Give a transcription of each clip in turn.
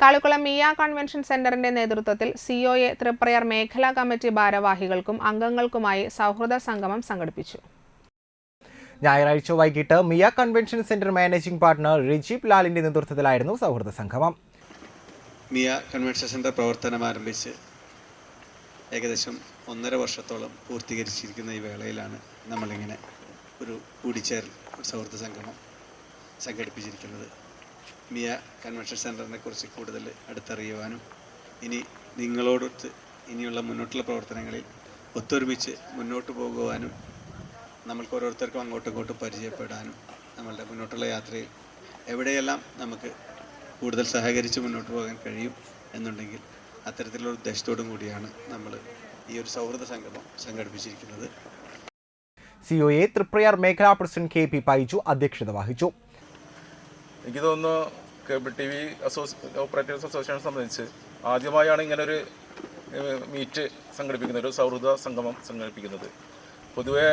കാളിക്കുളം Miya convention സെന്ററിന്റെ നേതൃത്വത്തിൽ COA Triprayar മേഖലാ കമ്മിറ്റി ഭാരവാഹികൾക്കും അംഗങ്ങൾക്കുമായി സൗഹൃദ സംഗമം സംഘടിപ്പിച്ചു. ഞായറാഴ്ച വൈകിട്ട് Miya convention centre managing partner Rijeeb ലാലിന്റെ നേതൃത്വത്തിലായിരുന്നു സൗഹൃദ സംഗമം. മിയ കൺവെൻഷൻ സെന്റർ പ്രവർത്തനം ആരംഭിച്ച് ഏകദേശം ഒന്നര വർഷത്തോളം പൂർത്തീകരിച്ചിരിക്കുന്ന ഈ വേളയിലാണ് നമ്മളിങ്ങനെ ഒരു കൂടിച്ചേരൽ ഒരു സൗഹൃദ സംഗമം സംഘടിപ്പിച്ചിരിക്കുന്നത്. മിയ കൺവെൻഷൻ സെന്ററിനെ കുറിച്ച് കൂടുതൽ അടുത്തറിയുവാനും ഇനി നിങ്ങളോടൊത്ത് ഇനിയുള്ള മുന്നോട്ടുള്ള പ്രവർത്തനങ്ങളിൽ ഒത്തൊരുമിച്ച് മുന്നോട്ട് പോകുവാനും നമ്മൾക്ക് ഓരോരുത്തർക്കും അങ്ങോട്ടും ഇങ്ങോട്ടും പരിചയപ്പെടാനും നമ്മളുടെ മുന്നോട്ടുള്ള യാത്രയിൽ എവിടെയെല്ലാം നമുക്ക് കൂടുതൽ സഹകരിച്ച് മുന്നോട്ട് പോകാൻ കഴിയും എന്നുണ്ടെങ്കിൽ അത്തരത്തിലുള്ള ഉദ്ദേശത്തോടും കൂടിയാണ് നമ്മൾ ഈ ഒരു സൗഹൃദ സംഗമം സംഘടിപ്പിച്ചിരിക്കുന്നത്. സിഒഎ തൃപ്രയാർ മേഖലാ പ്രസിഡന്റ് കെ പി പൈജു അധ്യക്ഷത വഹിച്ചു എനിക്ക് തോന്നുന്നു കേബിൾ ടി വി അസോസി ഓപ്പറേറ്റേഴ്സ് അസോസിയേഷനെ സംബന്ധിച്ച് ആദ്യമായാണ് ഇങ്ങനൊരു മീറ്റ് സംഘടിപ്പിക്കുന്നത് ഒരു സൗഹൃദ സംഗമം സംഘടിപ്പിക്കുന്നത്. പൊതുവേ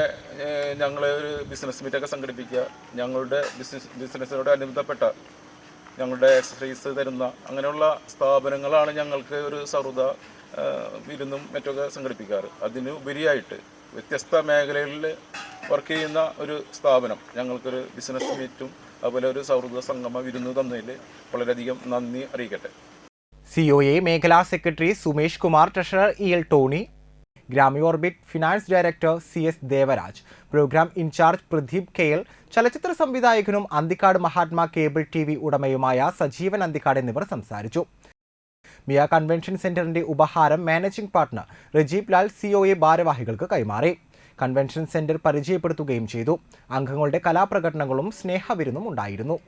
ഞങ്ങൾ ഒരു ബിസിനസ് മീറ്റൊക്കെ സംഘടിപ്പിക്കുക ഞങ്ങളുടെ ബിസിനസ് ബിസിനസ്സിനോട് അനുബന്ധപ്പെട്ട ഞങ്ങളുടെ എക്സസൈസ് തരുന്ന അങ്ങനെയുള്ള സ്ഥാപനങ്ങളാണ് ഞങ്ങൾക്ക് ഒരു സൗഹൃദ വിരുന്നും മറ്റൊക്കെ സംഘടിപ്പിക്കാറ്. അതിന് ഉപരിയായിട്ട് വ്യത്യസ്ത മേഖലകളിൽ വർക്ക് ചെയ്യുന്ന ഒരു സ്ഥാപനം ഞങ്ങൾക്കൊരു ബിസിനസ് മീറ്റും അതുപോലെ ഒരു സൗഹൃദ സംഗമ വിരുന്ന് തന്നതിൽ വളരെയധികം നന്ദി അറിയിക്കട്ടെ. സി ഒ എ മേഖലാ secretary Sumesh Kumar treasurer E L Tony ഗ്രാമിയോർബിറ്റ് finance director C S Devaraj program in-charge Pradeep K L ചലച്ചിത്ര സംവിധായകനും Anthikad Mahatma cable T V ഉടമയുമായ Sajeevan Anthikad എന്നിവർ സംസാരിച്ചു. മിയ കൺവെൻഷൻ സെന്ററിന്റെ ഉപഹാരം മാനേജിംഗ് പാർട്ണർ റജീബ് ലാൽ സിഒയെ ഭാരവാഹികൾക്ക് കൈമാറി. കൺവെൻഷൻ സെന്റർ പരിചയപ്പെടുത്തുകയും ചെയ്തു. അംഗങ്ങളുടെ കലാപ്രകടനങ്ങളും സ്നേഹവിരുന്നും ഉണ്ടായിരുന്നു.